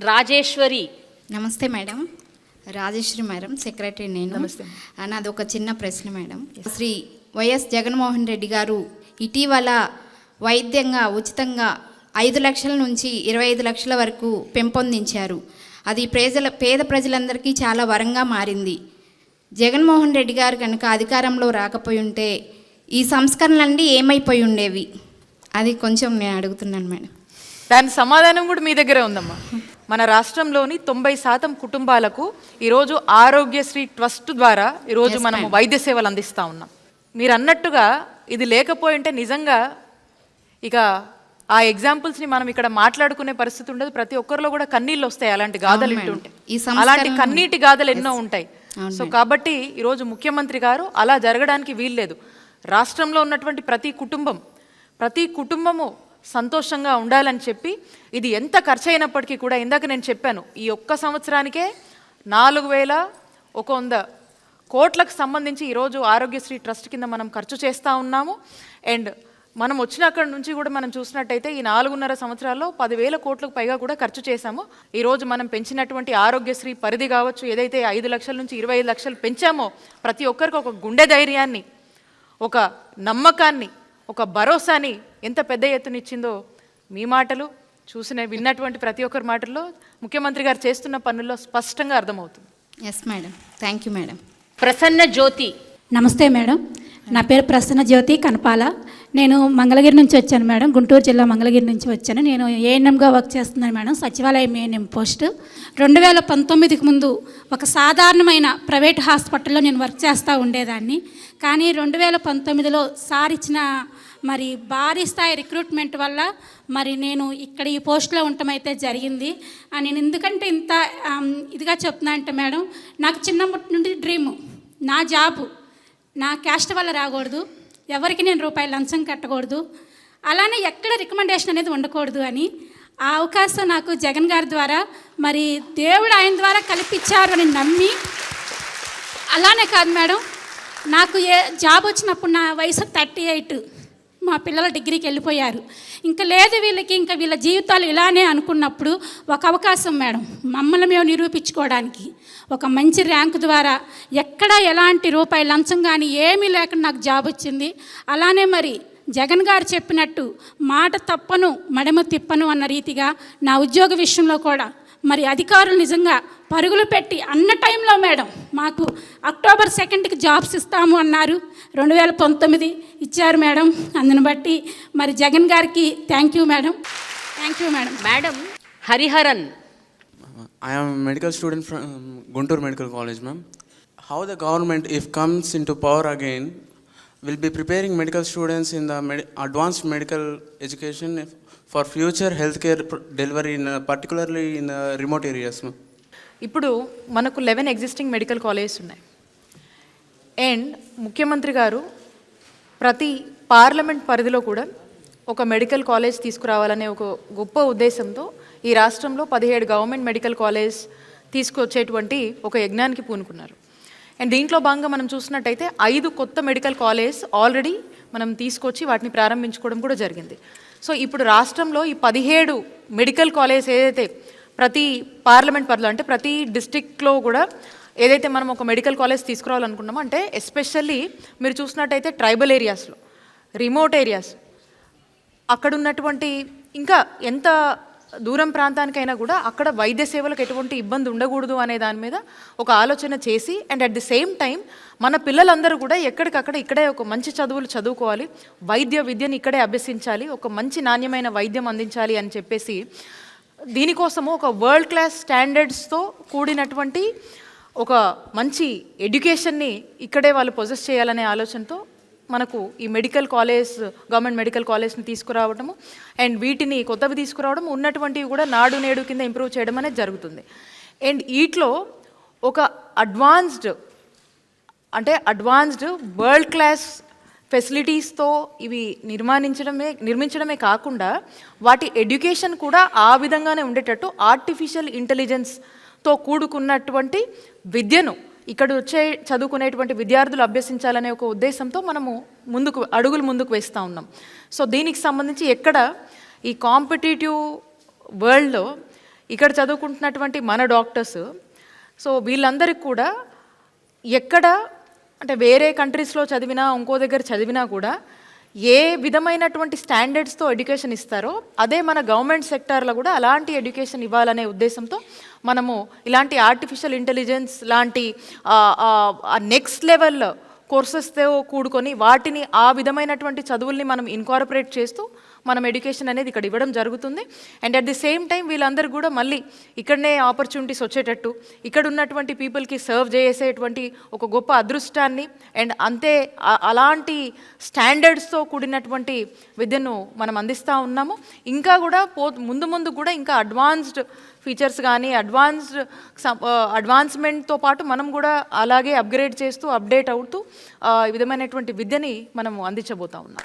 రాజేశ్వరి. నమస్తే madam. Rajeshwari madam secretary నేను. నాది ఒక చిన్న ప్రశ్న మేడం. శ్రీ వైఎస్ జగన్మోహన్ రెడ్డి గారు ఇటీవల వైద్యంగా ఉచితంగా ఐదు లక్షల నుంచి ఇరవై ఐదు లక్షల వరకు పెంపొందించారు. అది ప్రజల పేద ప్రజలందరికీ చాలా వరంగా మారింది. జగన్మోహన్ రెడ్డి గారు కనుక అధికారంలో రాకపోయి ఉంటే ఈ సంస్కరణలన్నీ ఏమైపోయి ఉండేవి? అది కొంచెం నేను అడుగుతున్నాను మేడం. దాని సమాధానం కూడా మీ దగ్గరే ఉందమ్మా. మన రాష్ట్రంలోని తొంభై శాతం కుటుంబాలకు ఈరోజు ఆరోగ్యశ్రీ ట్రస్ట్ ద్వారా ఈరోజు మనము ma'am. వైద్య సేవలు అందిస్తా ఉన్నాం. మీరు అన్నట్టుగా ఇది లేకపోయింటే నిజంగా ఇక ఆ ఎగ్జాంపుల్స్ని మనం ఇక్కడ మాట్లాడుకునే పరిస్థితి ఉండదు. ప్రతి ఒక్కరిలో కూడా కన్నీళ్ళు వస్తాయి అలాంటి గాథలు సంస్కరణ- అలాంటి కన్నీటి గాథలు ఎన్నో ఉంటాయి. సో కాబట్టి ఈరోజు ముఖ్యమంత్రి గారు అలా జరగడానికి వీల్లేదు. రాష్ట్రంలో ఉన్నటువంటి ప్రతి కుటుంబం ప్రతి కుటుంబము సంతోషంగా ఉండాలని చెప్పి ఇది ఎంత ఖర్చు అయినప్పటికీ కూడా ఇందాక నేను చెప్పాను ఈ ఒక్క సంవత్సరానికే నాలుగు వేల ఒక వంద కోట్లకు సంబంధించి ఈరోజు ఆరోగ్యశ్రీ ట్రస్ట్ కింద మనం ఖర్చు చేస్తూ ఉన్నాము. అండ్ మనం వచ్చిన అక్కడి నుంచి కూడా మనం చూసినట్టయితే ఈ నాలుగున్నర సంవత్సరాల్లో పదివేల కోట్లకు పైగా కూడా ఖర్చు చేశాము. ఈరోజు మనం పెంచినటువంటి ఆరోగ్యశ్రీ పరిధి కావచ్చు ఏదైతే ఐదు లక్షల నుంచి ఇరవై ఐదు లక్షలు పెంచామో ప్రతి ఒక్కరికి ఒక గుండె ధైర్యాన్ని ఒక నమ్మకాన్ని ఒక భరోసాని ఎంత పెద్ద ఎత్తున ఇచ్చిందో మీ మాటలు చూసిన విన్నటువంటి ప్రతి ఒక్కరి మాటల్లో ముఖ్యమంత్రి గారు చేస్తున్న పనుల్లో స్పష్టంగా అర్థమవుతుంది. Yes madam thank you madam Prasanna Jyothi. నమస్తే మేడం నా పేరు ప్రసన్న జ్యోతి కనపాల. నేను మంగళగిరి నుంచి వచ్చాను మేడం గుంటూరు జిల్లా మంగళగిరి నుంచి వచ్చాను. నేను ఏఎన్ఎంగా వర్క్ చేస్తున్నాను మేడం సచివాలయం ఏఎన్ఎం పోస్ట్. రెండు వేల పంతొమ్మిదికి ముందు ఒక సాధారణమైన ప్రైవేట్ హాస్పిటల్లో నేను వర్క్ చేస్తూ ఉండేదాన్ని. కానీ రెండు వేల పంతొమ్మిదిలో సార్ ఇచ్చిన మరి భారీ స్థాయి రిక్రూట్మెంట్ వల్ల మరి నేను ఇక్కడ ఈ పోస్ట్లో ఉండటం అయితే జరిగింది. నేను ఎందుకంటే ఇంత ఇదిగా చెప్తున్నా అంటే మేడం నాకు చిన్నప్పటి నుండి డ్రీము నా జాబు నా క్యాస్ట్ వల్ల రాకూడదు ఎవరికి నేను రూపాయలు లంచం కట్టకూడదు అలానే ఎక్కడ రికమెండేషన్ అనేది ఉండకూడదు అని ఆ అవకాశం నాకు జగన్ గారి ద్వారా మరి దేవుడు ఆయన ద్వారా కల్పించారు అని నమ్మి అలానే కాదు మేడం నాకు ఏ జాబ్ వచ్చినప్పుడు నా వయసు థర్టీ ఎయిట్ మా పిల్లలు డిగ్రీకి వెళ్ళిపోయారు. ఇంకా లేదు వీళ్ళకి ఇంకా వీళ్ళ జీవితాలు ఇలానే అనుకున్నప్పుడు ఒక అవకాశం మేడం మమ్మల్ని మేము నిరూపించుకోవడానికి. ఒక మంచి ర్యాంకు ద్వారా ఎక్కడ ఎలాంటి రూపాయి లంచం కానీ ఏమీ లేకుండా నాకు జాబ్ వచ్చింది. అలానే మరి జగన్ గారు చెప్పినట్టు మాట తప్పను మడమ తిప్పను అన్న రీతిగా నా ఉద్యోగ విషయంలో కూడా మరి అధికారులు నిజంగా పరుగులు పెట్టి అన్న టైంలో మేడం మాకు అక్టోబర్ సెకండ్కి జాబ్స్ ఇస్తాము అన్నారు. రెండు వేల పంతొమ్మిది ఇచ్చారు మేడం. అందుని బట్టి మరి జగన్ గారికి thank you madam. Thank you madam. Madam Hariharan. I am a medical student from um, Guntur Medical College, ma'am. How the government, if comes into power again, will be preparing medical students in the med advanced medical education for future healthcare delivery, in, uh, particularly in uh, remote areas. ఇప్పుడు మనకు eleven existing medical colleges ఉన్నాయి and ముఖ్యమంత్రి గారు ప్రతి parliament పరిధిలో కూడా ఒక medical college తీసుకురావాలనే ఒక గొప్ప ఉద్దేశంతో ఈ రాష్ట్రంలో పదిహేడు గవర్నమెంట్ మెడికల్ కాలేజ్ తీసుకొచ్చేటువంటి ఒక యజ్ఞానికి పూనుకున్నారు అండ్ దీంట్లో భాగంగా మనం చూసినట్టయితే ఐదు కొత్త మెడికల్ కాలేజ్ ఆల్రెడీ మనం తీసుకొచ్చి వాటిని ప్రారంభించుకోవడం కూడా జరిగింది. సో ఇప్పుడు రాష్ట్రంలో ఈ పదిహేడు మెడికల్ కాలేజ్ ఏదైతే ప్రతి పార్లమెంట్ పరిధిలో అంటే ప్రతి డిస్టిక్లో కూడా ఏదైతే మనం ఒక మెడికల్ కాలేజ్ తీసుకురావాలనుకున్నామో అంటే ఎస్పెషల్లీ మీరు చూసినట్టయితే ట్రైబల్ ఏరియాస్లో రిమోట్ ఏరియాస్ అక్కడ ఉన్నటువంటి ఇంకా ఎంత దూరం ప్రాంతానికైనా కూడా అక్కడ వైద్య సేవలకు ఎటువంటి ఇబ్బంది ఉండకూడదు అనే దాని మీద ఒక ఆలోచన చేసి and at the same time మన పిల్లలందరూ కూడా ఎక్కడికక్కడ ఇక్కడే ఒక మంచి చదువులు చదువుకోవాలి వైద్య విద్యను ఇక్కడే అభ్యసించాలి ఒక మంచి నాణ్యమైన వైద్యం అందించాలి అని చెప్పేసి దీనికోసము ఒక వరల్డ్ క్లాస్ స్టాండర్డ్స్తో కూడినటువంటి ఒక మంచి ఎడ్యుకేషన్ని ఇక్కడే వాళ్ళు పొజెస్ చేయాలనే ఆలోచనతో మనకు ఈ మెడికల్ కాలేజ్ గవర్నమెంట్ మెడికల్ కాలేజ్ని తీసుకురావడము అండ్ వీటిని కొత్తవి తీసుకురావడం ఉన్నటువంటివి కూడా నాడు నేడు కింద ఇంప్రూవ్ చేయడం అనేది జరుగుతుంది. అండ్ వీటిలో ఒక అడ్వాన్స్డ్ అంటే అడ్వాన్స్డ్ వరల్డ్ క్లాస్ ఫెసిలిటీస్తో ఇవి నిర్మాణించడమే నిర్మించడమే కాకుండా వాటి ఎడ్యుకేషన్ కూడా ఆ విధంగానే ఉండేటట్టు ఆర్టిఫిషియల్ ఇంటెలిజెన్స్తో కూడుకున్నటువంటి విద్యను ఇక్కడ వచ్చే చదువుకునేటువంటి విద్యార్థులు అభ్యసించాలనే ఒక ఉద్దేశంతో మనము ముందుకు అడుగులు ముందుకు వేస్తూ ఉన్నాం. సో దీనికి సంబంధించి ఎక్కడ ఈ కాంపిటేటివ్ వరల్డ్లో ఇక్కడ చదువుకుంటున్నటువంటి మన డాక్టర్స్ సో వీళ్ళందరికీ కూడా ఎక్కడ అంటే వేరే కంట్రీస్లో చదివినా ఇంకో దగ్గర చదివినా కూడా ఏ విధమైనటువంటి స్టాండర్డ్స్తో ఎడ్యుకేషన్ ఇస్తారో అదే మన గవర్నమెంట్ సెక్టార్లో కూడా అలాంటి ఎడ్యుకేషన్ ఇవ్వాలనే ఉద్దేశంతో మనము ఇలాంటి ఆర్టిఫిషియల్ ఇంటెలిజెన్స్ లాంటి నెక్స్ట్ లెవెల్ కోర్సెస్తో కూడుకొని వాటిని ఆ విధమైనటువంటి చదువుల్ని మనం ఇన్కార్పొరేట్ చేస్తూ మనం ఎడ్యుకేషన్ అనేది ఇక్కడ ఇవ్వడం జరుగుతుంది. And at the same time వీళ్ళందరూ కూడా మళ్ళీ ఇక్కడనే ఆపర్చునిటీస్ వచ్చేటట్టు ఇక్కడ ఉన్నటువంటి పీపుల్కి సర్వ్ చేసేటువంటి ఒక గొప్ప అదృష్టాన్ని అండ్ అంతే అలాంటి స్టాండర్డ్స్తో కూడినటువంటి విద్యను మనం అందిస్తూ ఉన్నాము. ఇంకా కూడా పో ముందు ముందు కూడా ఇంకా అడ్వాన్స్డ్ ఫీచర్స్ కానీ అడ్వాన్స్డ్ అడ్వాన్స్మెంట్తో పాటు మనం కూడా అలాగే అప్గ్రేడ్ చేస్తూ అప్డేట్ అవుతూ ఈ విధమైనటువంటి విద్యని మనము అందించబోతా ఉన్నాం.